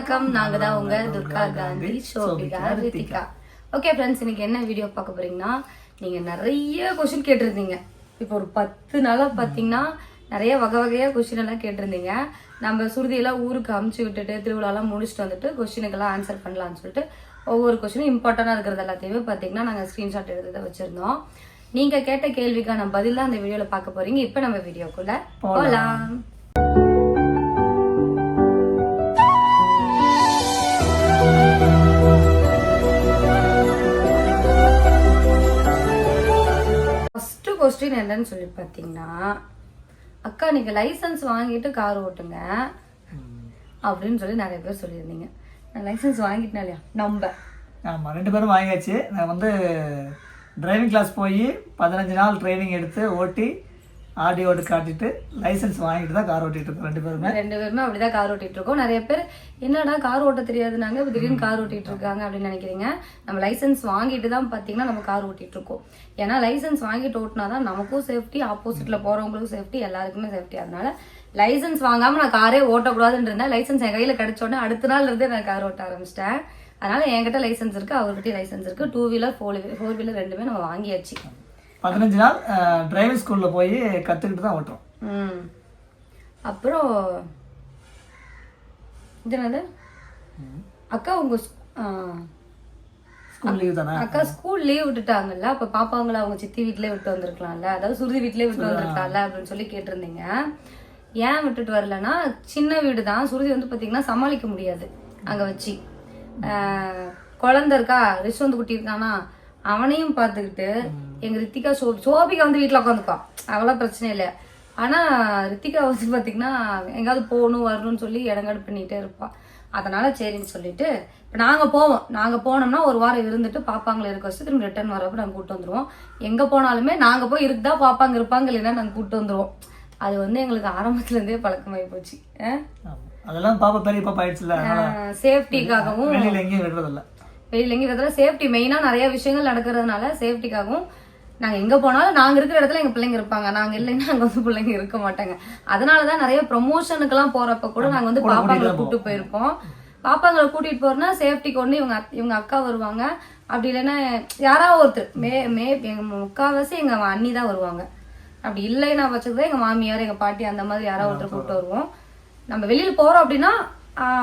வணக்கம். நாங்க தான் உங்க துர்கா காந்தி ஷோபிகா ரித்திகா. ஓகே ஃப்ரெண்ட்ஸ் இன்னைக்கு என்ன வீடியோ பார்க்க போறீங்கன்னா நீங்க நிறைய கொஸ்டின் கேட்டிருந்தீங்க. இப்போ ஒரு பத்து நாளா பாத்தீங்கன்னா நிறைய வகை வகையா கொஸ்டின் எல்லாம் கேட்டிருந்தீங்க. நம்ம சுருதியெல்லாம் ஊருக்கு அமுச்சு விட்டுட்டு திருவிழாலாம் முடிச்சுட்டு வந்துட்டு கொஸ்டினுக்கெல்லாம் ஆன்சர் பண்ணலாம்னு சொல்லிட்டு ஒவ்வொரு கொஸ்டினும் இம்பார்ட்டண்டாக இருக்கிறது எல்லாத்தையுமே பார்த்தீங்கன்னா நாங்கள் ஸ்க்ரீன்ஷாட் எடுத்து வச்சிருந்தோம். நீங்க கேட்ட கேள்விக்கான பதில் தான் அந்த வீடியோல பார்க்க போறீங்க. இப்போ நம்ம வீடியோக்குள்ள போலாம். கொஸ்டின் என்னன்னு சொல்லி பார்த்தீங்கன்னா அக்கா நீங்கள் லைசன்ஸ் வாங்கிட்டு கார் ஓட்டுங்க. அப்படின்னு சொல்லி நிறைய பேர் சொல்லியிருந்தீங்க. நான் லைசன்ஸ் வாங்கிட்டேன் இல்லையா? நம்ப ஆமாம் ரெண்டு பேரும் வாங்கியாச்சு. நான் வந்து டிரைவிங் கிளாஸ் போய் பதினஞ்சு நாள் ட்ரைனிங் எடுத்து ஓட்டி ஆடி ஓட்டு காட்டிட்டு லைசென்ஸ் வாங்கிட்டு தான் கார் ஓட்டிட்டு இருக்கோம் ரெண்டு பேருமே. ரெண்டு பேருமே அப்படிதான் கார் ஓட்டிட்டு இருக்கோம். நிறைய பேர் என்னடா கார் ஓட்ட தெரியாதுனாங்க இப்ப திடீர்னு கார் ஓட்டிட்டு இருக்காங்க அப்படின்னு நினைக்கிறீங்க. நம்ம லைசென்ஸ் வாங்கிட்டு தான் பாத்தீங்கன்னா நம்ம கார் ஓட்டிட்டு இருக்கோம். ஏன்னா லைசென்ஸ் வாங்கிட்டு ஓட்டினாதான் நமக்கும் சேஃப்டி ஆப்போசிட்ல போறவங்களுக்கும் சேஃப்டி எல்லாருக்குமே சேஃப்டி அதனால லைசென்ஸ் வாங்காம நான் காரே ஓட்டக்கூடாதுன்னு இருந்தேன். லைசென்ஸ் என் கையில கிடைச்ச உடனே அடுத்த நாள் இருந்தே நான் கார் ஓட்ட ஆரம்பிச்சிட்டேன். அதனால என்கிட்ட லைசென்ஸ் இருக்கு அவர்கிட்ட லைசென்ஸ் இருக்கு. Two wheeler four four wheeler ரெண்டுமே நம்ம வாங்கியாச்சு. பதினஞ்சு நாள் டிரைவிங் ஸ்கூலில் போய் கற்றுக்கிட்டு தான் ஓட்டுறோம். ம். அப்புறம் இது என்னது? அக்கா உங்க ஸ்கூல் லீவ் தானே? அக்கா ஸ்கூல் லீவ் விட்டுட்டாங்கல்ல அப்ப பாப்பாங்கள அவங்க சித்தி வீட்லயே விட்டு வந்திருக்கலாம்ல அதாவது சுருதி வீட்லயே விட்டு வந்திருக்கலாம்ல அப்படின்னு சொல்லி கேட்டிருந்தீங்க. ஏன் விட்டுட்டு வரலன்னா சின்ன வீடு தான். சுருதி வந்து பாத்தீங்கன்னா சமாளிக்க முடியாது அங்க வச்சு. குழந்தை இருக்கா ரிஷ் குட்டி இருக்கானா அவனையும் பார்த்துக்கிட்டு எங்க ரித்திகா சோ சோபிகா வந்து வீட்டுல உட்காந்துக்கா அவளாம் பிரச்சனை இல்லை. ஆனா ரித்திகா வந்து பாத்தீங்கன்னா எங்காவது போகணும் வரணும்னு சொல்லி இடங்காடு பண்ணிட்டே இருப்பா. அதனால சரின்னு சொல்லிட்டு இப்போ நாங்க போவோம். நாங்க போனோம்னா ஒரு வாரம் இருந்துட்டு பாப்பாங்களை இருக்க வச்சு திரும்ப ரிட்டர்ன் வரப்ப நாங்க கூட்டு வந்துருவோம். எங்க போனாலுமே நாங்க போய் இருக்குதா பாப்பாங்க இருப்பாங்க இல்லைன்னா நாங்க கூட்டு வந்துருவோம். அது வந்து எங்களுக்கு ஆரம்பத்துல இருந்தே பழக்கமாயி போச்சு. அதெல்லாம் பாப்பா பெரிய பாப்பா ஆயிடுச்சுல சேஃப்டிக்காகவும் வெளியில் எங்கேயும் விடுறதில்ல. வெளியில எங்க இடத்துல சேஃப்டி மெயினா நிறைய விஷயங்கள் நடக்கிறதுனால சேஃப்டிக்காகவும் நாங்க எங்க போனாலும் நாங்க இருக்கிற இடத்துல எங்க பிள்ளைங்க இருப்பாங்க. நாங்க இல்லைன்னா அங்க வந்து பிள்ளைங்க இருக்க மாட்டாங்க. அதனாலதான் நிறைய ப்ரொமோஷனுக்கெல்லாம் போறப்ப கூட நாங்க வந்து பாப்பாங்களை கூட்டு போயிருப்போம். பாப்பாங்களை கூட்டிட்டு போறோம்னா சேஃப்டிக்கு ஒண்ணு இவங்க இவங்க அக்கா வருவாங்க. அப்படி இல்லைன்னா யாராவது ஒருத்தர். மே மே எங்க முக்காவாசி எங்க அண்ணி தான் வருவாங்க. அப்படி இல்லைன்னா பட்சத்துல எங்க மாமியார் எங்க பாட்டி அந்த மாதிரி யாராவது ஒருத்தர் கூப்பிட்டு வருவோம். நம்ம வெளியில போறோம் அப்படின்னா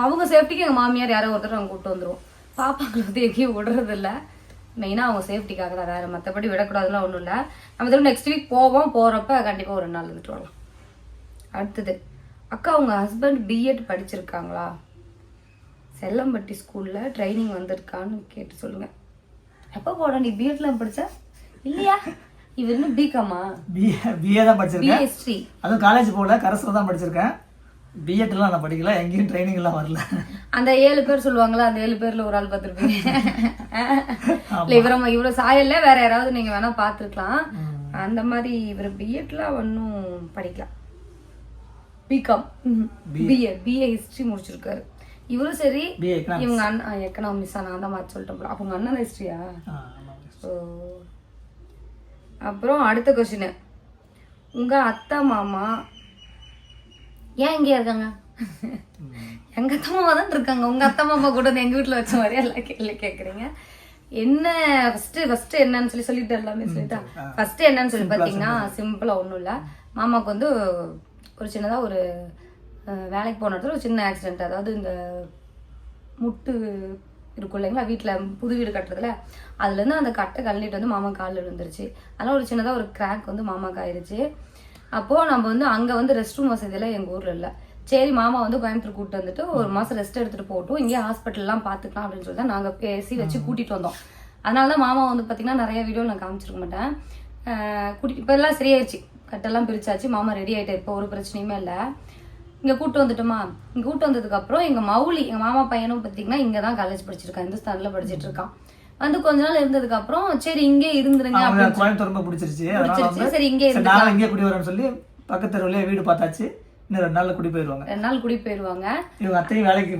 அவங்க சேஃப்டிக்கு எங்க மாமியார் யாரோ ஒருத்தர் நாங்க கூப்பிட்டு வந்துருவோம். பாப்பாங்களை வந்து எங்கேயும் விடுறது இல்ல மெயினா அவங்க சேஃப்டிக்காக தான் வேற மத்தபடி விடக்கூடாதுலாம் ஒண்ணும் இல்ல. நம்ம திரும்ப நெக்ஸ்ட் வீக் போவோம் போறப்ப கண்டிப்பா ஒரு நாள் இருந்துட்டு வரலாம். அடுத்தது அக்கா உங்க ஹஸ்பண்ட் பிஎட் படிச்சிருக்காங்களா? செல்லம்பட்டி ஸ்கூல்ல ட்ரைனிங் வந்திருக்கான்னு கேட்டு சொல்லுங்க. எப்போ போட நீ பிஎட்லாம் படிச்ச? இல்லையா? இவர் இன்னும் பிகாமா பிஏ பிஏ தான் படிச்சிருக்கேன். பிஎஸ்டி அதுவும் காலேஜ் போகல கரஸில் தான் படிச்சிருக்கேன். பிஎட்லாம் நான் படிக்கல எங்கேயும் ட்ரைனிங் எல்லாம் வரல. அந்த ஏழு பேர் சொல்லுவாங்களா அந்த ஏழு பேர்ல ஒரு ஆள் பார்த்துருப்பீங்க. இல்ல இவர இவர சாயல்ல வேற யாராவது நீங்க வேணா பார்த்துருக்கலாம். அந்த மாதிரி இவர் பிஎட்லாம் ஒன்றும் படிக்கலாம். பிகாம் பிஏ பிஏ ஹிஸ்டரி முடிச்சிருக்காரு. இவரும் சரி இவங்க அண்ணா எக்கனாமிக்ஸா நான் மாற்றி சொல்லிட்டேன் போல. அப்ப உங்க அண்ணன் ஹிஸ்டரியா அப்புறம் அடுத்த கொஸ்டின் உங்க அத்தை மாமா ஏன் இங்கே இருக்காங்க? எங்க அத்தை மாமா தான் இருக்காங்க. உங்க அத்தை மாமா கூட வந்து எங்க வீட்ல வச்ச மாதிரி எல்லாம் கேள்வி கேக்குறீங்க? என்ன ஃபர்ஸ்ட் ஃபர்ஸ்ட் என்னன்னு சொல்லி சொல்லிட்டு எல்லாமே சொல்லிட்டா. ஃபர்ஸ்ட் என்னன்னு சொல்லி பாத்தீங்கன்னா சிம்பிளா ஒண்ணும் இல்ல. மாமாக்கு வந்து ஒரு சின்னதா ஒரு வேலைக்கு போன இடத்துல ஒரு சின்ன ஆக்சிடென்ட் அதாவது இந்த முட்டு இருக்கும் இல்லைங்களா? வீட்டில் புது வீடு கட்டுறதுல. அதுலேருந்து அந்த கட்டை கழனிட்டு வந்து மாமா காலில் விழுந்துருச்சு. அதனால ஒரு சின்னதாக ஒரு கிராக் வந்து மாமாக்கு ஆயிருச்சு. அப்போது நம்ம வந்து அங்கே வந்து ரெஸ்ட் ரூம் வசதியெல்லாம் எங்கள் ஊரில் இல்லை. சரி மாமா வந்து கோயம்புத்தூர் கூப்பிட்டு வந்துட்டு ஒரு மாதம் ரெஸ்ட் எடுத்துகிட்டு போட்டோம் இங்கே ஹாஸ்பிட்டல்லாம் பார்த்துக்கலாம் அப்படின்னு சொல்லி தான் நாங்கள் பேசி வச்சு கூட்டிகிட்டு வந்தோம். அதனால தான் மாமா வந்து பார்த்திங்கன்னா நிறைய வீடியோ நான் காமிச்சிருக்க மாட்டேன். கூட்டிகிட்டு இப்போ எல்லாம் சரியாயிருச்சு கட்டெல்லாம் பிரிச்சாச்சு. மாமா ரெடி ஆகிட்டார் இப்போ ஒரு பிரச்சனையுமே இல்லை. இங்க கூட்டு வந்துட்டோமா? இங்க கூட்டு வந்ததுக்கு அப்புறம் எங்க மௌலி எங்க மாமா பையனும் பாத்தீங்கன்னா இங்கே தான் காலேஜ் படிச்சிருக்கான். இந்துஸ்தான்ல படிச்சிட்டு இருக்கான். வந்து கொஞ்ச நாள் இருந்ததுக்கு அப்புறம் சரி இங்கே இருந்துருங்க கோயம்புத்தூர் ரொம்ப பிடிச்சிருச்சு. சரி, இங்கே நானும் இங்கே குடி வரேன்னு சொல்லி பக்கத்து தெருவுலயே வீடு பார்த்தாச்சு. இன்னும் ரெண்டு நாள்ல குடி போயிடுவாங்க ரெண்டு நாள் குடி போயிருவாங்க. இவங்க அத்தையும் வேலைக்கு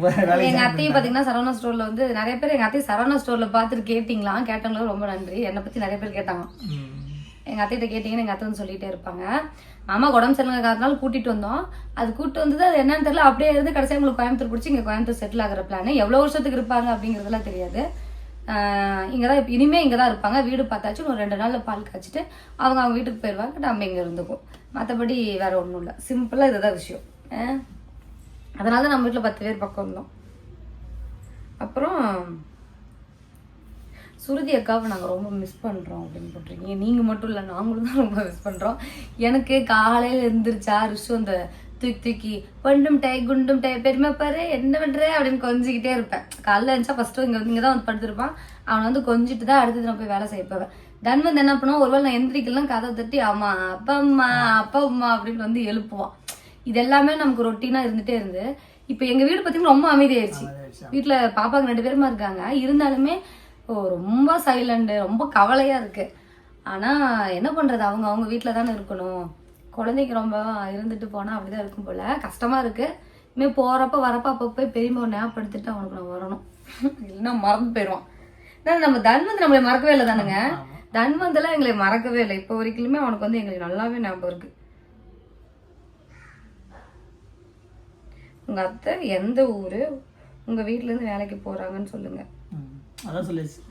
எங்க அத்தையும் பாத்தீங்கன்னா சரவணா ஸ்டோர்ல வந்து நிறைய பேர் எங்க அத்தையும் சரவணா ஸ்டோர்ல பாத்துட்டு கேட்டீங்களா? கேட்டவங்களும் ரொம்ப நன்றி. என்னை பத்தி நிறைய பேர் கேட்டாங்க. எங்க அத்தைகிட்ட கேட்டீங்கன்னு எங்க அத்தை வந்து சொல்லிட்டே இருப்பாங்க. மாமாக்கு உடம்பு சரியில்லை காரணத்தால கூட்டிட்டு வந்தோம். அது கூட்டு வந்தது அது என்னன்னு தெரியல. அப்படியே இருந்து கடைசியாக உங்களுக்கு கோயம்புத்தூர் பிடிச்சி இங்கே கோயம்புத்தூர் செட்டில் ஆகிற பிளான் எவ்வளோ வருஷத்துக்கு இருப்பாங்க அப்படிங்கிறதுலாம் தெரியாது. இங்கே தான் இனிமேல் இங்கே தான் இருப்பாங்க. வீடு பார்த்தாச்சும் ஒரு ரெண்டு நாளில் பால் காய்ச்சிட்டு அவங்க அவங்க வீட்டுக்கு போயிடுவாங்க நம்ம இங்கே இருந்துக்கும் மற்றபடி வேறு ஒன்றும் இல்லை. சிம்பிளாக இதுதான் விஷயம். அதனால தான் நம்ம வீட்டில் பத்து பேர் பக்கம் இருந்தோம். அப்புறம் சுருதி அக்காவை நாங்கள் ரொம்ப மிஸ் பண்ணுறோம் அப்படின்னு போட்டிருக்கீங்க. நீங்கள் மட்டும் இல்லை நாங்களும் தான் ரொம்ப மிஸ் பண்ணுறோம் எனக்கு காலையில் எழுந்திரிச்சா ரிஷு அந்த தூக்கி தூக்கி பண்டும் டை குண்டும் டை பெருமை பாரு என்ன பண்ணுற அப்படின்னு கொஞ்சிக்கிட்டே இருப்பேன். காலைல எழுந்தா ஃபஸ்ட்டு இங்கே வந்து இங்கே தான் வந்து படுத்திருப்பான். அவனை வந்து கொஞ்சிட்டு தான் அடுத்தது நான் போய் வேலை செய்ய போவேன். தன் வந்து என்ன பண்ணுவான்? ஒருவேளை நான் எந்திரிக்கலாம் கதை தட்டி அம்மா அப்பா அம்மா அப்பா அம்மா அப்படின்னு வந்து எழுப்புவான். இது எல்லாமே நமக்கு ரொட்டீனாக இருந்துகிட்டே இருந்து. இப்போ எங்கள் வீடு பார்த்தீங்கன்னா ரொம்ப அமைதியாயிருச்சு. வீட்டில் பாப்பாங்க ரெண்டு பேருமா இருக்காங்க. இருந்தாலுமே ஓ ரொம்ப சைலண்டு ரொம்ப கவலையாக இருக்கு. ஆனால் என்ன பண்ணுறது அவங்க அவங்க வீட்டில் தானே இருக்கணும். குழந்தைக்கு ரொம்ப இருந்துட்டு போனால் அப்படிதான் இருக்கும் போல. கஷ்டமாக இருக்கு. இனிமேல் போகிறப்ப வரப்ப அப்போ போய் பெரியம்மா ஞாபகப்படுத்திட்டு அவனுக்கு நான் வரணும். இல்லைன்னா மறந்து போயிடுவான் ஏன்னா நம்ம தன்வந்த் நம்மளை மறக்கவே இல்லை தானுங்க. தன்வந்தெல்லாம் எங்களை மறக்கவே இல்லை. இப்போ வரைக்குமே அவனுக்கு வந்து எங்களுக்கு நல்லாவே ஞாபகம் இருக்கு. உங்க அத்தை எந்த ஊரு? உங்க வீட்ல இருந்து வேலைக்கு போறாங்கன்னு சொல்லுங்க. ம். அதான் சொல்லிடுச்சு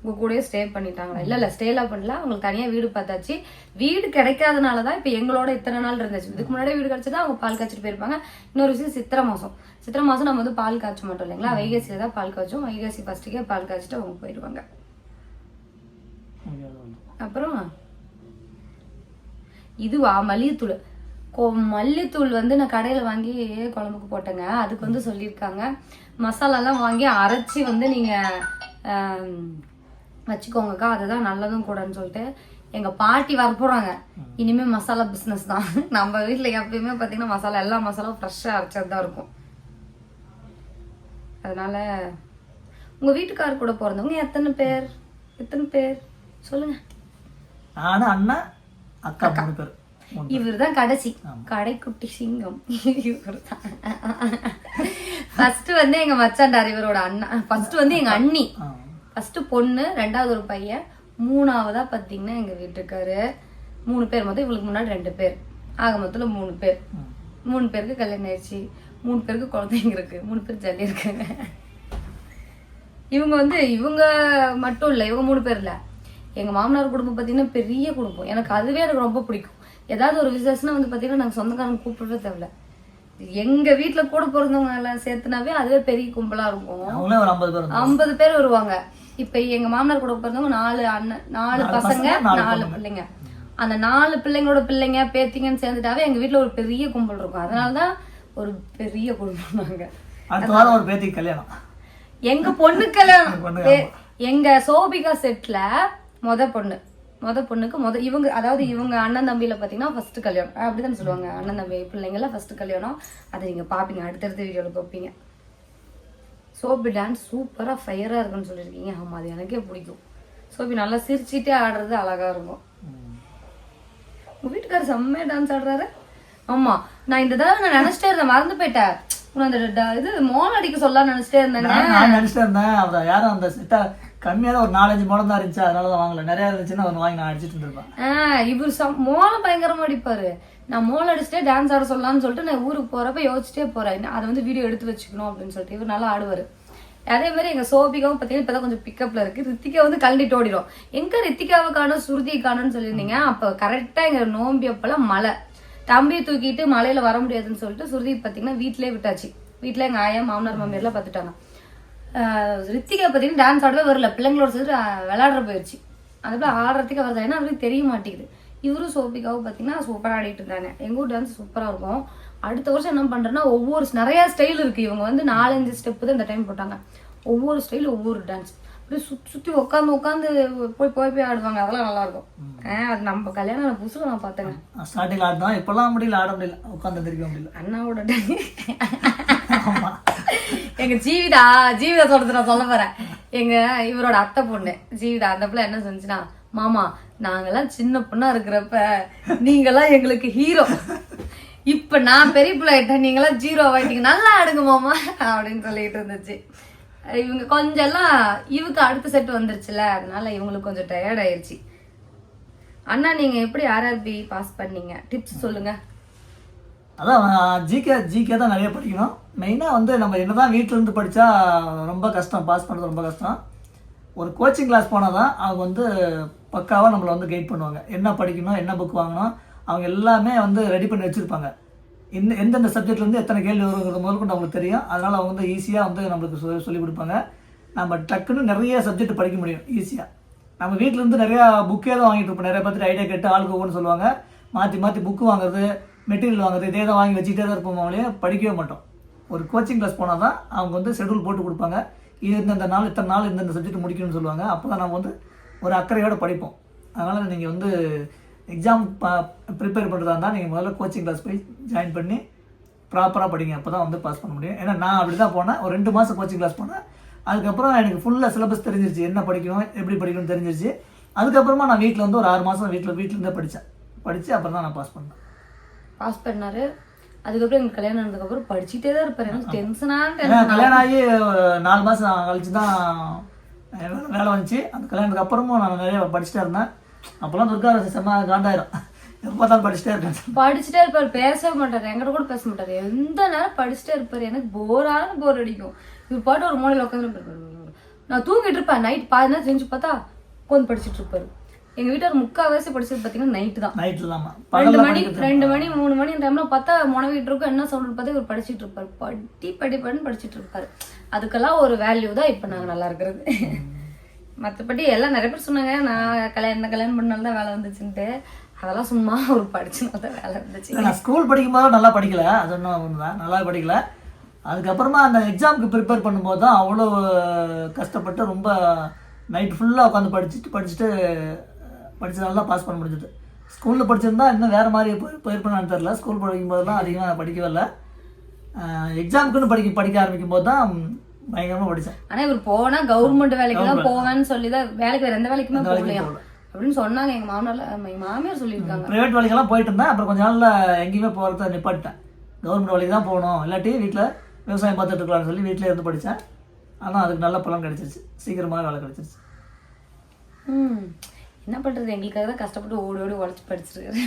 உங்க கூடயே ஸ்டே பண்ணிட்டாங்களா? இல்ல இல்ல ஸ்டேலாம் பண்ணல. அவங்களுக்கு தனியா வீடு பார்த்தாச்சு. வீடு கிடைக்காதனால தான் இப்போ எங்களோட இத்தனை நாள் இருந்துச்சு. இதுக்கு முன்னாடி வீடு கிடைச்சதா அவங்க பால் காய்ச்சிட்டு போயிருப்பாங்க. இன்னொரு விஷயம் சித்திரை மாசம். சித்திரை மாசம் நம்ம வந்து பால் காய்ச்ச மாட்டோம் இல்லைங்களா? வைகாசியில தான் பால் காய்ச்சோம். வைகாசி ஃபர்ஸ்ட்டுக்கே பால் காய்ச்சிட்டு அவங்க போயிடுவாங்க. அப்புறம் இதுவா? மல்லிகைத்தூள் கொ மல்லித்தூள் வந்து நான் கடையில் வாங்கி குழம்புக்கு போட்டேங்க. அதுக்கு வந்து சொல்லியிருக்காங்க. மசாலாலாம் வாங்கி அரைச்சி வந்து நீங்கள் வச்சுக்கோங்கக்கா அதுதான் நல்லதும் கூடன்னு சொல்லிட்டு எங்கள் பாட்டி வரப்போகிறாங்க இனிமேல் மசாலா பிஸ்னஸ் தான். நம்ம வீட்டில் எப்பயுமே பார்த்தீங்கன்னா மசாலா எல்லா மசாலாவும் ஃப்ரெஷ்ஷாக அரைச்சது தான் இருக்கும். அதனால உங்கள் வீட்டுக்காரர் கூட பிறந்தவங்க எத்தனை பேர்? எத்தனை பேர்? சொல்லுங்கள் நானு அண்ணன் அக்கா மூணு பேர். இவர் தான் கடைசி. கடைக்குட்டி சிங்கம். இவர் தான் ஃபர்ஸ்ட் வந்து எங்க மச்சாண்டார் இவரோட அண்ணா. ஃபர்ஸ்ட் வந்து எங்க அண்ணி. ஆ. ஃபர்ஸ்ட் பொண்ணு ரெண்டாவது ஒரு பையன் மூணாவதா பாத்தீங்கன்னா எங்க வீட்டுக்காரு. மூணு பேர் மொத்தம் இவளுக்கு முன்னாடி ரெண்டு பேர். ஆக மொத்தத்துல மூணு பேர். மூணு பேருக்கு கல்யாணம் ஆயிடுச்சு. மூணு பேருக்கு குழந்தைங்க இருக்கு. மூணு பேர் ஜல்லி இருக்காங்க இவங்க வந்து இவங்க மட்டும் இல்லை இவங்க மூணு பேர் இல்லை. எங்க மாமனார் குடும்பம் பார்த்தீங்கன்னா பெரிய குடும்பம். எனக்கு அதுவே எனக்கு ரொம்ப பிடிக்கும். ஏதாவது ஒரு விசேஷம்னா வந்து பார்த்தீங்கன்னா நாங்கள் சொந்தக்காரங்க கூப்பிடவே தேவையில்ல. எங்க வீட்ல கூட பிறந்தவங்க எல்லாம் சேர்த்துனாவே அதுவே பெரிய கும்பலா இருக்கும். ஐம்பது பேர் வருவாங்க. இப்ப எங்க மாமனார் கூட பிறந்தவங்க நாலு அண்ணன் நாலு பசங்க நாலு பிள்ளைங்க. அந்த நாலு பிள்ளைங்களோட பிள்ளைங்க பேத்திங்கன்னு சேர்ந்துட்டாவே எங்க வீட்ல ஒரு பெரிய கும்பல் இருக்கும். அதனாலதான் ஒரு பெரிய குடும்பம் நாங்க. அடுத்த வாரம் ஒரு பேத்திக்கு கல்யாணம். எங்க பொண்ணு கல்யாணம். எங்க சோபிகா செட்ல மொத பொண்ணு. மொத பொண்ணுக்கு மொத இவங்க அதாவது இவங்க அண்ணன் தம்பியில பாத்தீங்கன்னா ஃபர்ஸ்ட் கல்யாணம். அப்படிதான் சொல்லுவாங்க. அண்ணன் தம்பி பிள்ளைங்கள ஃபர்ஸ்ட் கல்யாணம். அதை நீங்க பாப்பீங்க. அடுத்தடுத்த வீடியோல பார்ப்பீங்க சோபி டான்ஸ் சூப்பரா ஃபயரா இருக்குன்னு சொல்லியிருக்கீங்க. ஆமா அது எனக்கே பிடிக்கும். சோபி நல்லா சிரிச்சிட்டே ஆடுறது அழகா இருக்கும். ம். உங்க வீட்டுக்காரர் செம்மையா டான்ஸ் ஆடுறாரு. ஆமா நான் இந்த தடவை நான் நினைச்சிட்டே இருந்தேன் மறந்து போயிட்டேன். அந்த இது மோல் அடிக்க சொல்லலாம் நினைச்சிட்டே இருந்தேங்க. நான் நான் நினைச்சிட்டு இருந்தேன். அவர் யாரும் அந்த செட்டா கம்மியா தான் ஒரு நாலஞ்சு மடம் தான் இருந்துச்சு அதனால தான் வாங்கல. நிறைய இருந்துச்சுன்னா ஒன்று வாங்கி நான் அடிச்சிட்டு இருந்திருப்பேன். ஆ, இவர் சம் மோளம் பயங்கரமா அடிப்பாரு. நான் மோளம் அடிச்சுட்டே டான்ஸ் ஆட சொல்லலாம்னு சொல்லிட்டு நான் ஊருக்கு போறப்ப யோசிச்சிட்டே போறேன். அதை வந்து வீடியோ எடுத்து வச்சுக்கணும் அப்படின்னு சொல்லிட்டு இவர் நல்லா ஆடுவாரு. அதே மாதிரி எங்க சோபிகாவும் பார்த்தீங்கன்னா இப்போ கொஞ்சம் பிக்கப்ல இருக்கு. ரித்திகா வந்து கழண்டிட்டு ஓடிடும் எங்க ரித்திகாவை காணும் சுருதியை காணும்னு சொல்லியிருந்தீங்க. அப்போ கரெக்டாக எங்க நோம்பி அப்பெல்லாம் மழை. தம்பியை தூக்கிட்டு மலையில வர முடியாதுன்னு சொல்லிட்டு சுருதி பார்த்தீங்கன்னா வீட்டிலே விட்டாச்சு. வீட்டில் எங்கள் ஆயா மாமனார் மாமியார்லாம் பார்த்துட்டாங்க ரித்திகா பார்த்தீங்கன்னா டான்ஸ் ஆடவே வரல. பிள்ளைங்களோட சேர்த்து விளாடுற போயிடுச்சு அதுக்குள்ள ஆடுறதுக்கு வருது? ஏன்னா அவருக்கு தெரிய மாட்டேங்குது. இவரும் சோபிகாவும் பார்த்தீங்கன்னா சூப்பராக ஆடிட்டு இருந்தாங்க. எங்கள் ஊர் டான்ஸ் சூப்பராக இருக்கும். அடுத்த வருஷம் என்ன பண்ணுறேன்னா ஒவ்வொரு நிறைய ஸ்டைல் இருக்கு. இவங்க வந்து நாலஞ்சு ஸ்டெப்பு தான் இந்த டைம் போட்டாங்க. ஒவ்வொரு ஸ்டைல் ஒவ்வொரு டான்ஸ் அப்படியே சுற்றி சுற்றி உட்காந்து உட்காந்து போய் போய் போய் ஆடுவாங்க. அதெல்லாம் நல்லா இருக்கும். ஆஹ் அது நம்ம கல்யாணம் புதுசுல நான் பார்த்தேங்க. ஸ்டார்டிங் ஆடினோம் இப்பெல்லாம் முடியல ஆட முடியல. உட்காந்து எந்திரிக்க முடியல. அண்ணாவோட ஆமா. எங்க ஜீவிதா ஜீவிதா சொல்றது நான் சொல்ல போறேன். எங்க இவரோட அத்தை பொண்ணு ஜீவிதா அந்த பிள்ளை என்ன சொன்னுச்சுன்னா மாமா நாங்கெல்லாம் சின்ன பொண்ணா இருக்கிறப்ப நீங்கெல்லாம் எங்களுக்கு ஹீரோ இப்ப நான் பெரிய பிள்ளை ஆயிட்டேன் நீங்களாம் ஜீரோ ஆயிட்டீங்க. நல்லா ஆடுங்க மாமா அப்படின்னு சொல்லிட்டு இருந்துச்சு. இவங்க கொஞ்சம் எல்லாம் இவக்கு அடுத்த செட் வந்துருச்சுல. அதனால இவங்களுக்கு கொஞ்சம் டயர்ட் ஆயிருச்சு. அண்ணா நீங்க எப்படி ஆர்ஆர்பி பாஸ் பண்ணீங்க? டிப்ஸ் சொல்லுங்க. அதான் ஜிகே ஜிகே தான் நிறைய படிக்கணும். மெயினாக வந்து நம்ம என்னதான் வீட்டில் இருந்து படித்தா ரொம்ப கஷ்டம். பாஸ் பண்ணுறது ரொம்ப கஷ்டம். ஒரு கோச்சிங் கிளாஸ் போனால் தான் அவங்க வந்து பக்காவாக நம்மளை வந்து கைட் பண்ணுவாங்க. என்ன படிக்கணும் என்ன புக் வாங்கணும் அவங்க எல்லாமே வந்து ரெடி பண்ணி வச்சுருப்பாங்க. இந்த எந்தெந்த சப்ஜெக்ட்லேருந்து எத்தனை கேள்வி வருங்கிறது முதல்கொண்டு அவங்களுக்கு தெரியும். அதனால் அவங்க வந்து ஈஸியாக வந்து நம்மளுக்கு சொல்லி சொல்லிக் கொடுப்பாங்க. நம்ம டக்குன்னு நிறைய சப்ஜெக்ட் படிக்க முடியும் ஈஸியாக நம்ம வீட்டிலேருந்து நிறையா புக்கே தான் வாங்கிட்டு இருப்போம். நிறைய பார்த்துட்டு ஐடியா கேட்டு ஆளுக்கு ஒவ்வொன்று சொல்லுவாங்க. மாற்றி மாற்றி புக்கு வாங்குறது மெட்டீரியல் வாங்குறது இதே தான் வாங்கி வச்சுக்கிட்டே தான் இருப்போம் அவங்களே. படிக்கவே மாட்டோம். ஒரு கோச்சிங் கிளாஸ் போனால் தான் அவங்க வந்து ஷெட்யூல் போட்டு கொடுப்பாங்க. இது இந்தந்த நாள் இத்தனை நாள் இந்தந்த சப்ஜெக்ட் முடிக்கணும்னு சொல்லுவாங்க. அப்போ தான் நம்ம வந்து ஒரு அக்கறையோடு படிப்போம். அதனால் நீங்கள் வந்து எக்ஸாம் ப்ரிப்பேர் பண்ணுறதா இருந்தால் நீங்கள் முதல்ல கோச்சிங் கிளாஸ் போய் ஜாயின் பண்ணி ப்ராப்பராக படிங்க. அப்போ தான் வந்து பாஸ் பண்ண முடியும். ஏன்னா நான் அப்படி தான் போனேன். ஒரு ரெண்டு மாதம் கோச்சிங் கிளாஸ் போனேன். அதுக்கப்புறம் எனக்கு ஃபுல்லாக சிலபஸ் தெரிஞ்சிருச்சு. என்ன படிக்கணும் எப்படி படிக்கணும்னு தெரிஞ்சிருச்சு. அதுக்கப்புறமா நான் வீட்டில் வந்து ஒரு ஆறு மாதம் வீட்டில் வீட்டிலேருந்தே படித்தேன் படித்து அப்புறம் தான் நான் பாஸ் பண்ணேன். பாஸ் பண்ணாரு. அதுக்கப்புறம் எங்களுக்கு கல்யாணம் ஆனதுக்கப்புறம் படிச்சுட்டே தான் இருப்பாரு. எனக்கு டென்ஷனான கல்யாணம் ஆகி நாலு மாதம் கழிச்சு தான் வேலை வேலை வந்துச்சு. அந்த கல்யாணத்துக்கு அப்புறமும் நான் நிறைய படிச்சுட்டே இருந்தேன். அப்போல்லாம் துர்கா செம்ம காண்டாயிரம். எப்போ படிச்சுட்டே இருக்கேன் படிச்சுட்டே இருப்பாரு பேசவே மாட்டாரு என்கிட்ட கூட பேச மாட்டாரு. எந்த நேரம் படிச்சுட்டே இருப்பாரு எனக்கு போரான போர் அடிக்கும். இவர் பாட்டு ஒரு மூலையில உட்காந்து நான் தூங்கிட்டு இருப்பேன் நைட் பாதி நேரம் செஞ்சு பார்த்தா உட்காந்து படிச்சுட்டு இருப்பாரு. எங்க வீட்டார் முக்கால்வாசி படிச்சது பாத்தீங்கன்னா நைட்டு தான். நைட்டில் தான். ரெண்டு மணி ரெண்டு மணி மூணு மணி டைம்ல பார்த்தா முனவிட்டு இருக்கும். என்ன சவுண்ட் பார்த்தா இவர் படிச்சிட்டு இருப்பாரு. படி படி படின்னு படிச்சிட்டு இருப்பாரு. அதுக்கெல்லாம் ஒரு வேல்யூ தான் இப்ப நாங்க நல்லா இருக்கிறது. மற்றபடி எல்லாம் நிறைய பேர் சொன்னாங்க நான் கல்யாணம் என்ன கல்யாணம் பண்ணாலும் தான் வேலை வந்துச்சுன்ட்டு. அதெல்லாம் சும்மா ஒரு படிச்சனால தான் வேலை வந்துச்சு. நான் ஸ்கூல் படிக்கும்போது நல்லா படிக்கல. அது ஒன்றும் ஒன்று தான் நல்லா படிக்கல. அதுக்கப்புறமா அந்த எக்ஸாமுக்கு ப்ரிப்பேர் பண்ணும்போது தான் அவ்வளோ கஷ்டப்பட்டு ரொம்ப நைட் ஃபுல்லாக உட்காந்து படிச்சுட்டு படிச்சுட்டு படிச்சதால தான் பாஸ் பண்ண முடிஞ்சது. ஸ்கூலில் படிச்சிருந்தா இன்னும் வேறு மாதிரி போய் போயிருப்பேன்னு தெரில ஸ்கூல் படிக்கும் போதெல்லாம் அதிகமாக படிக்கவே இல்லை. எக்ஸாமுக்குன்னு படிக்க படிக்க ஆரம்பிக்கும் போது தான் பயங்கரமாக படித்தேன் ஆனா இவர் போனா கவர்மெண்ட் வேலைக்கு தான் போவேன்னு சொல்லி தான் வேலைக்கு வேற எந்த வேலைக்குமே போகலையாம் போகல. அப்படின்னு சொன்னாங்க. எங்க மாமனார்ல எங்க மாமியார் சொல்லியிருக்காங்க. ப்ரைவேட் வேலைக்கெல்லாம் போயிட்டு இருந்தேன் அப்புறம் கொஞ்ச நாளில் எங்கேயுமே போகிறத நிப்பாட்டிட்டேன். கவர்மெண்ட் வேலைக்கு தான் போகணும். இல்லாட்டி வீட்டில் விவசாயம் பார்த்துட்டு இருக்கலாம்னு சொல்லி வீட்டிலே இருந்து படித்தேன் ஆனால் அதுக்கு நல்ல பலன் கிடைச்சிருச்சு. சீக்கிரமாக வேலை கிடைச்சிருச்சு. ம். என்ன பண்றது? எங்களுக்காக தான் கஷ்டப்பட்டு ஓடி ஓடி உழைச்சி படிச்சிருக்காரு.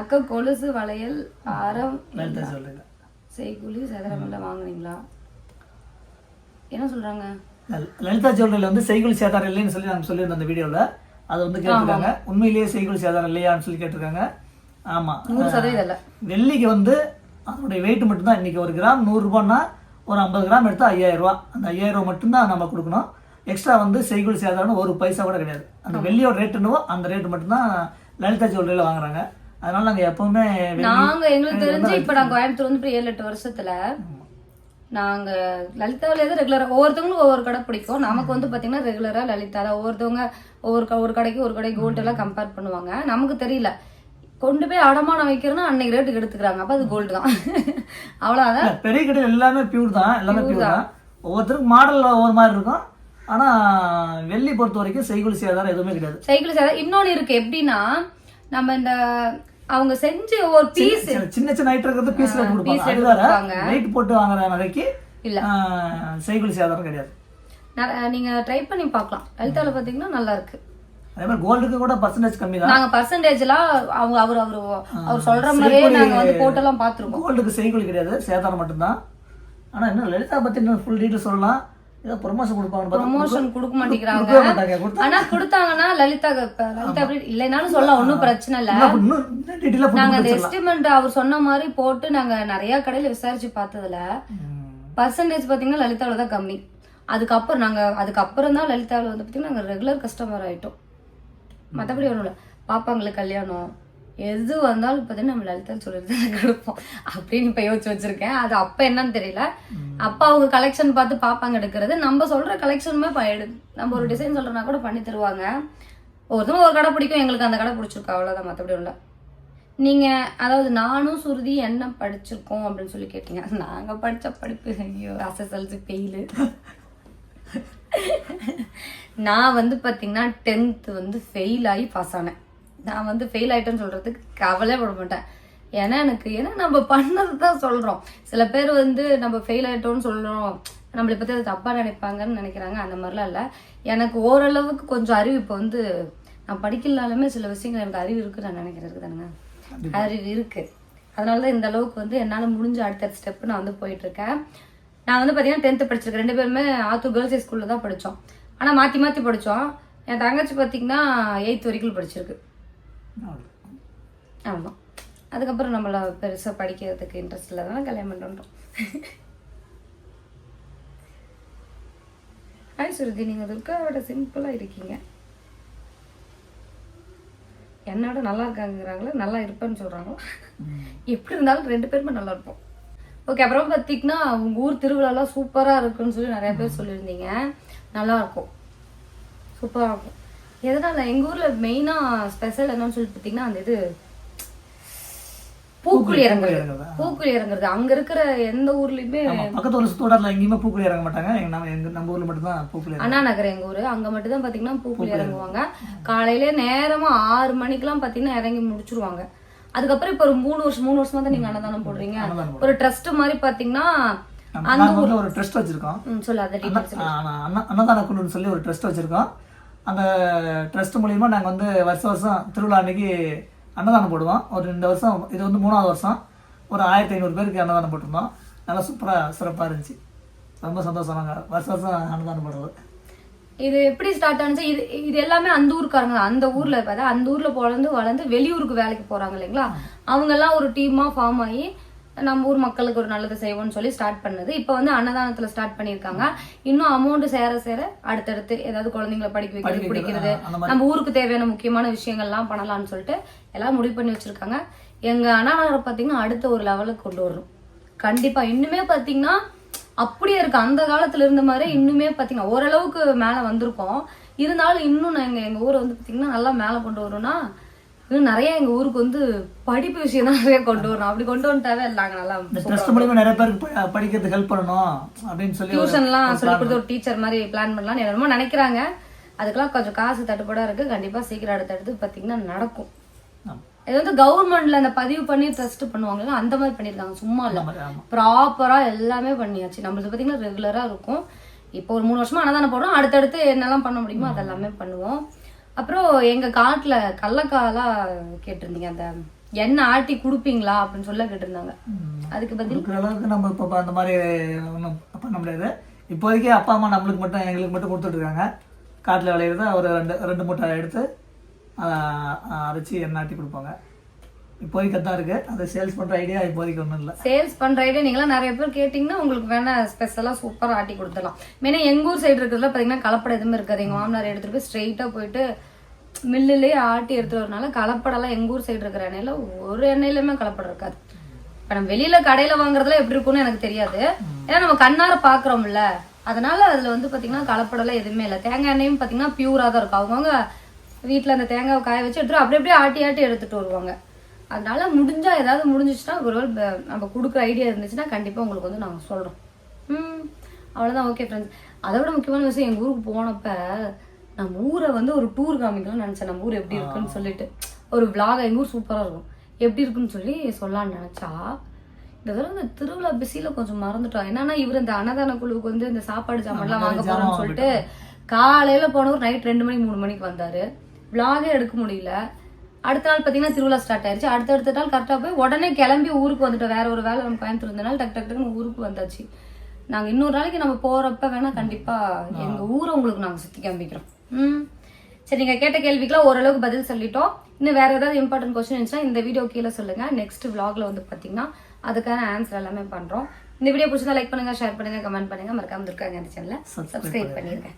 அக்கா கொலுசு வளையல் ஆரம் செய்கூலி சதுரமெல்லாம் வாங்குனீங்களா? என்ன சொல்றாங்க? லலிதா ஜுவல்லரியில் வந்து செய்குலி சேதாரம் இல்லைன்னு சொல்லி நாங்கள் சொல்லியிருந்தோம் அந்த வீடியோவில் அதை வந்து கேட்டிருக்காங்க. உண்மையிலேயே செய்குலி சேதாரம் இல்லையான்னு சொல்லி கேட்டிருக்காங்க. ஆமாம் நூறு சதவீதம் இல்ல. வெள்ளிக்கு வந்து அதனுடைய வெயிட் மட்டும்தான். இன்றைக்கி ஒரு கிராம் நூறுரூபான்னா ஒரு ஐம்பது கிராம் எடுத்தால் ஐயாயிரம் ரூபா. அந்த ஐயாயிரம் ரூபா மட்டும்தான் நம்ம கொடுக்கணும். எக்ஸ்ட்ரா வந்து செய்குலி சேதாரம்னு ஒரு பைசா கூட கிடையாது. அந்த வெள்ளியோட ரேட் என்னவோ அந்த ரேட்டு மட்டும்தான் லலிதா ஜுவல்லரியில் வாங்குறாங்க. அதனால நாங்கள் எப்பவுமே வெள்ளி நாங்க எங்களுக்கு தெரிஞ்சு இப்ப நாங்க கோயம்புத்தூர் வந்து இப்ப ஏழு எட்டு வருஷத்துல நாங்க லலிதாவிலே தான் ரெகுலரா ஒவ்வொருத்தவங்களுக்கும் ஒவ்வொரு கடை பிடிக்கும். நமக்கு வந்து பாத்தீங்கன்னா ரெகுலரா லலிதா தான் ஒவ்வொருத்தவங்க ஒவ்வொரு ஒரு கடைக்கு ஒரு கடை கோல்டு எல்லாம் கம்பேர் பண்ணுவாங்க. நமக்கு தெரியல. கொண்டு போய் அடமானம் வைக்கிறோம்னா அன்னைக்கு ரேட்டுக்கு எடுத்துக்கிறாங்க அப்ப அது கோல்டு தான். அவ்வளவுதான். இல்ல, பெரிய கடையில் எல்லாமே பியூர் தான். எல்லாமே பியூர் தான். ஒவ்வொருத்தருக்கும் மாடல் ஒவ்வொரு மாதிரி இருக்கும். ஆனால் வெள்ளி பொறுத்த வரைக்கும் செய்குலி சேதாரம் எதுவுமே கிடையாது. சைக்கிள் சேதம் இன்னொன்னு இருக்கு. எப்படின்னா நம்ம இந்த அவங்க செஞ்சு ஒரு பீஸ் சின்ன சின்ன ஐட்டம் இருக்கிறது பீஸ் ரேட் கொடுப்பாங்க. அது வேற. வெயிட் போட்டு வாங்குற நகைக்கு இல்ல. செய்குலி சேதாரம் கிடையாது. நீங்க ட்ரை பண்ணி பார்க்கலாம். லலிதால பாத்தீங்கன்னா நல்லா இருக்கு. அதே மாதிரி கோல்டுக்கு கூட பர்சன்டேஜ் கம்மி தான். நாங்க பர்சன்டேஜ்லாம் அவங்க அவர் அவர் அவர் சொல்ற மாதிரியே நாங்க வந்து போட்டெல்லாம் பாத்துருக்கோம் கோல்டுக்கு செய்குலி கிடையாது சேதாரம் மட்டும்தான். ஆனா இன்னும் லலிதா பத்தி இன்னும் ஃபுல் டீட்டெயில் சொல்லலாம். ஏதோ ப்ரொமோஷன் கொடுப்பாங்கன்னு பார்த்தா ப்ரொமோஷன் கொடுக்க மாட்டேங்கிறாங்க. ஆனா கொடுத்தாங்கன்னா லலிதா லலிதா அப்படி இல்லைனாலும் சொல்லலாம் ஒண்ணும் பிரச்சனை இல்ல. நாங்க அந்த எஸ்டிமெண்ட் அவர் சொன்ன மாதிரி போட்டு நாங்க நிறைய கடையில விசாரிச்சு பார்த்ததுல பர்சன்டேஜ் பாத்தீங்கன்னா லலிதாவில தான் கம்மி. அதுக்கப்புறம் நாங்க அதுக்கப்புறம் தான் லலிதாவில வந்து பாத்தீங்கன்னா நாங்க ரெகுலர் கஸ்டமர் ஆயிட்டோம். மத்தபடி ஒண்ணும் இல்ல. பாப்பாங்களுக்கு கல்யாணம் எது வந்தாலும் பார்த்தீங்கன்னா நம்ம லலிதா சொல்லிட்டு கொடுப்போம். அப்படின்னு இப்ப யோசிச்சு வச்சிருக்கேன். அது அப்ப என்னன்னு தெரியல. அப்பா அவங்க கலெக்ஷன் பார்த்து பாப்பாங்க எடுக்கிறது. நம்ம சொல்ற கலெக்ஷனுமே எடு நம்ம ஒரு டிசைன் சொல்றனா கூட பண்ணி தருவாங்க. ஒருத்தவங்க ஒரு கடை பிடிக்கும். எங்களுக்கு அந்த கடை பிடிச்சிருக்கோம் அவ்வளோதான் மற்றபடி ஒண்ணும் நீங்கள் நீங்க அதாவது நானும் சுருதி என்ன படிச்சிருக்கோம் அப்படின்னு சொல்லி கேட்டீங்க. நாங்க படிச்ச படிப்பு ஐயோ எஸ்எஸ்எல்சி ஃபெயிலு நான் வந்து பார்த்தீங்கன்னா டென்த்து வந்து ஃபெயில் ஆகி பாஸ் ஆனேன். நான் வந்து ஃபெயில் ஆகிட்டேன்னு சொல்கிறதுக்கு கவலையே கவலைப்பட மாட்டேன். ஏன்னா எனக்கு ஏன்னா நம்ம பண்ணது தான் சொல்றோம். சில பேர் வந்து நம்ம ஃபெயில் ஆயிட்டோம்னு சொல்றோம். நம்மளை பத்தி அது தப்பா நினைப்பாங்கன்னு நினைக்கிறாங்க. அந்த மாதிரிலாம் இல்ல. எனக்கு ஓரளவுக்கு கொஞ்சம் அறிவு இப்போ வந்து நான் படிக்கலாலுமே சில விஷயங்கள் எனக்கு அறிவு இருக்கு நான் நினைக்கிறேன். இருக்குதானுங்க அறிவு இருக்கு. அதனால தான் இந்த அளவுக்கு வந்து என்னால் முடிஞ்ச அடுத்த ஸ்டெப் நான் வந்து போயிட்டு இருக்கேன் நான் வந்து பார்த்தீங்கன்னா டென்த்து படிச்சிருக்கேன். ரெண்டு பேருமே ஆத்தூர் கேர்ள்ஸ் ஹை ஸ்கூலில் தான் படித்தோம் ஆனால் மாற்றி மாற்றி படித்தோம் என் தங்கச்சி பார்த்தீங்கன்னா எயித் வரைக்கும் படிச்சிருக்கு. ஆமாம் அதுக்கப்புறம் நம்மள பெருசாக படிக்கிறதுக்கு இன்ட்ரெஸ்ட் இல்லாதனால கல்யாணம் பண்ணிட்டோம் ஹாய் சுருதி. நீங்கள் துர்காவோட சிம்பிளாக இருக்கீங்க. என்னோட நல்லா இருக்காங்கிறாங்களா? நல்லா இருப்பேன்னு சொல்கிறாங்களோ எப்படி இருந்தாலும் ரெண்டு பேருமே நல்லா இருப்போம். ஓகே அப்புறம் பார்த்தீங்கன்னா உங்கள் ஊர் திருவிழாலாம் சூப்பராக இருக்குன்னு சொல்லி நிறைய பேர் சொல்லியிருந்தீங்க. நல்லா இருக்கும். சூப்பராக இருக்கும். எதனால? எங்கள் ஊரில் மெயினாக ஸ்பெஷல் என்னன்னு சொல்லி பார்த்தீங்கன்னா அந்த இது பூக்குழி இறங்குறது? பூக்குழி இறங்குறது? அங்க இருக்கிற எந்த ஊர்லயுமே பக்கத்து ஊர்ல சுத்தோட்டத்தில் எங்கேயுமே பூக்குழி இறங்க மாட்டாங்க. நம்ம எங்க நம்ம ஊர்ல மட்டும்தான் பூக்குழி இறங்க அண்ணா நகர் எங்க ஊரு? அங்க மட்டும் தான் பாத்தீங்கன்னா பூக்குழி இறங்குவாங்க. காலையில நேரமா ஆறு மணிக்கெல்லாம் பாத்தீங்கன்னா இறங்கி முடிச்சிருவாங்க. அதுக்கப்புறம் இப்ப ஒரு மூணு வருஷம் மூணு வருஷமா தான் நீங்க அன்னதானம் போடுறீங்க. ஒரு ட்ரஸ்ட் மாதிரி பாத்தீங்கன்னா நாங்க வந்து ஒரு ட்ரஸ்ட் வச்சிருக்கோம். சொல்லு அதை அன்னதான குழுன்னு சொல்லி. ஒரு ட்ரஸ்ட் வச்சிருக்கோம். அந்த ட்ரஸ்ட் மூலியமா நாங்க வந்து வருஷம் வருஷம் திருவிழா அன்னைக்கு அன்னதானம் போடுவோம் ஒரு ரெண்டு வருஷம் இது வந்து மூணாவது வருஷம். ஒரு ஆயிரத்தி ஐநூறு பேருக்கு அன்னதானம் போட்டிருந்தோம். நல்லா சூப்பரா சிறப்பா இருந்துச்சு. ரொம்ப சந்தோஷம் நாங்க. வருஷம் வருஷம் அன்னதானம் போடுறது. இது எப்படி ஸ்டார்ட் ஆனிச்சு? இது இது எல்லாமே அந்த ஊருக்காரங்க. அந்த ஊர்ல பார்த்தா அந்த ஊர்ல பிறந்து வளர்ந்து வெளியூருக்கு வேலைக்கு போறாங்க இல்லைங்களா? அவங்க எல்லாம் ஒரு டீமா ஃபார்ம் ஆகி நம்ம ஊர் மக்களுக்கு ஒரு நல்லது செய்வோம்னு சொல்லி ஸ்டார்ட் பண்ணது. இப்போ வந்து அன்னதானத்துல ஸ்டார்ட் பண்ணியிருக்காங்க. இன்னும் அமௌண்ட் சேர சேர அடுத்தடுத்து ஏதாவது குழந்தைங்களை படிக்க வைக்கிறது படிக்க பிடிக்கிறது. நம்ம ஊருக்கு தேவையான முக்கியமான விஷயங்கள்லாம் பண்ணலாம்னு சொல்லிட்டு எல்லாம் முடிவு பண்ணி வச்சிருக்காங்க. எங்க அண்ணாநகரை பார்த்தீங்கன்னா அடுத்த ஒரு லெவலுக்கு கொண்டு வரணும். கண்டிப்பா. இன்னுமே பாத்தீங்கன்னா அப்படியே இருக்கு. அந்த காலத்துல இருந்த மாதிரி இன்னுமே பாத்தீங்கன்னா ஓரளவுக்கு மேல வந்திருக்கோம். இருந்தாலும் இன்னும் நாங்க எங்க ஊரை வந்து பாத்தீங்கன்னா நல்லா மேல கொண்டு வரணும்னா இன்னும் நிறைய எங்க ஊருக்கு வந்து படிப்பு விஷயம் தான் நிறைய கொண்டு வரணும். அப்படி கொண்டு வந்துட்டாவே நாங்க நல்லா ட்ரஸ்ட் மூலியமா நிறைய பேருக்கு படிக்கிறதுக்கு ஹெல்ப் பண்ணணும் அப்படின்னு சொல்லி டியூஷன்லாம் சொல்லி கொடுத்து ஒரு டீச்சர் மாதிரி பிளான் பண்ணலாம்னு என்னமோ நினைக்கிறாங்க. அதுக்கெல்லாம் கொஞ்சம் காசு தட்டுப்பாடா இருக்கு. கண்டிப்பா சீக்கிரம் அடுத்தடுத்து பாத்தீங்கன்னா நடக்கும். இது வந்து கவர்மெண்ட்ல அந்த பதிவு பண்ணி ட்ரஸ்ட் பண்ணுவாங்கல்ல அந்த மாதிரி பண்ணிருக்காங்க சும்மா இல்ல. ப்ராப்பரா எல்லாமே பண்ணியாச்சு. நம்மளுக்கு பாத்தீங்கன்னா ரெகுலரா இருக்கும். இப்போ ஒரு மூணு வருஷமா அன்னதானம் போடுறோம். அடுத்தடுத்து என்னெல்லாம் பண்ண முடியுமோ அதெல்லாமே பண்ணுவோம். அப்புறம் எங்க காட்டுல கடலக்காலாம் கேட்டிருந்தீங்க அந்த எண்ணெய் ஆட்டி கொடுப்பீங்களா அப்படின்னு சொல்ல கேட்டிருந்தாங்க. அதுக்கு பதில் அளவுக்கு நம்ம இப்போ அந்த மாதிரி ஒன்றும் பண்ண முடியாது. இப்போதைக்கு அப்பா அம்மா நம்மளுக்கு மட்டும் எங்களுக்கு மட்டும் கொடுத்துட்டு இருக்காங்க. காட்டில் விளையிறத ஒரு ரெண்டு ரெண்டு மூட்டை எடுத்து அரைச்சி எண்ணெய் ஆட்டி கொடுப்பாங்க. இப்போதைக்கு தான் இருக்கு. அதை சேல்ஸ் பண்ற ஐடியா இப்போதைக்கு ஒன்றும் இல்லை. சேல்ஸ் பண்ற ஐடியா நீங்களாம் நிறைய பேர் கேட்டிங்கன்னா உங்களுக்கு வேணா ஸ்பெஷலா சூப்பராக ஆட்டி கொடுத்துடலாம். மெயினா எங்க ஊர் சைடு இருக்கிறதுல பாத்தீங்கன்னா கலப்படம் எதுவுமே இருக்காது. எங்க மாமனார் எடுத்துட்டு போய் ஸ்ட்ரெயிட்டா போயிட்டு மில்லுலயே ஆட்டி எடுத்துட்டு வரனால கலப்படம்லாம் எங்க ஊர் சைடு இருக்கிற எண்ணெயில ஒரு எண்ணெயிலுமே கலப்படம் இருக்காது. இப்ப நம்ம வெளியில கடையில வாங்குறதுல எப்படி இருக்கும்னு எனக்கு தெரியாது. ஏன்னா நம்ம கண்ணார பாக்குறோம்ல. அதனால அதுல வந்து பாத்தீங்கன்னா கலப்படம்லாம் எதுவுமே இல்லை. தேங்காய் எண்ணெயும் பாத்தீங்கன்னா பியூரா தான் இருக்கும். அவங்கவுங்க வீட்டுல அந்த தேங்காவை காய வச்சு எடுத்துட்டு அப்படியே அப்படியே ஆட்டி ஆட்டி எடுத்துட்டு வருவாங்க. அதனால முடிஞ்சா ஏதாவது முடிஞ்சிச்சுன்னா ஒருவேளை ப- நம்ம கொடுக்குற ஐடியா இருந்துச்சுன்னா கண்டிப்பா உங்களுக்கு வந்து நாங்க சொல்றோம். ம் அவ்வளவுதான். ஓகே ஃப்ரெண்ட்ஸ் அதை விட முக்கியமான விஷயம் எங்க ஊருக்கு போனப்ப நம்ம ஊரை வந்து ஒரு டூர் காமிக்கலாம்னு நினைச்சேன். நம்ம ஊர் எப்படி இருக்குன்னு சொல்லிட்டு. ஒரு vlog எங்க ஊர் சூப்பரா இருக்கும். எப்படி இருக்குன்னு சொல்லி சொல்லலாம்னு நினைச்சா இந்த தடவை இந்த திருவிழா பிஸியில கொஞ்சம் மறந்துட்டோம் என்னன்னா இவர் இந்த அன்னதான குழுவுக்கு வந்து இந்த சாப்பாடு சாமான்லாம் வாங்க போறோம்னு சொல்லிட்டு காலையில போனவர் நைட் ரெண்டு மணி மூணு மணிக்கு வந்தாரு. vlog-ஏ எடுக்க முடியல. அடுத்த நாள் பார்த்தீங்கன்னா திருவிழா ஸ்டார்ட் ஆயிருச்சு. அடுத்தடுத்த நாள் கரெக்டாக போய் உடனே கிளம்பி ஊருக்கு வந்துட்டோம். வேற ஒரு வேலை நம்ம கோயம்புத்தூர் இருந்தனால டக்கு டக்கு டக்குன்னு ஊருக்கு வந்தாச்சு. நாங்க இன்னொரு நாளைக்கு நம்ம போறப்ப வேணா கண்டிப்பா எங்க ஊரை உங்களுக்கு நாங்க சுத்தி காமிக்கிறோம். ம். சரி நீங்க கேட்ட கேள்விக்கெல்லாம் ஓரளவுக்கு பதில் சொல்லிட்டோம். இன்னும் வேற ஏதாவது இம்பார்ட்டன்ட் கொஸ்டின் இருந்துச்சுன்னா இந்த வீடியோ கீழே சொல்லுங்க. நெக்ஸ்ட் vlogல வந்து பாத்தீங்கன்னா அதுக்கான ஆன்சர் எல்லாமே பண்றோம். இந்த வீடியோ பிடிச்சதா லைக் பண்ணுங்க ஷேர் பண்ணுங்க கமெண்ட் பண்ணுங்க. மறக்காம இருக்காங்க அந்த சேனலை சப்ஸ்கிரைப் பண்ணிருங்க.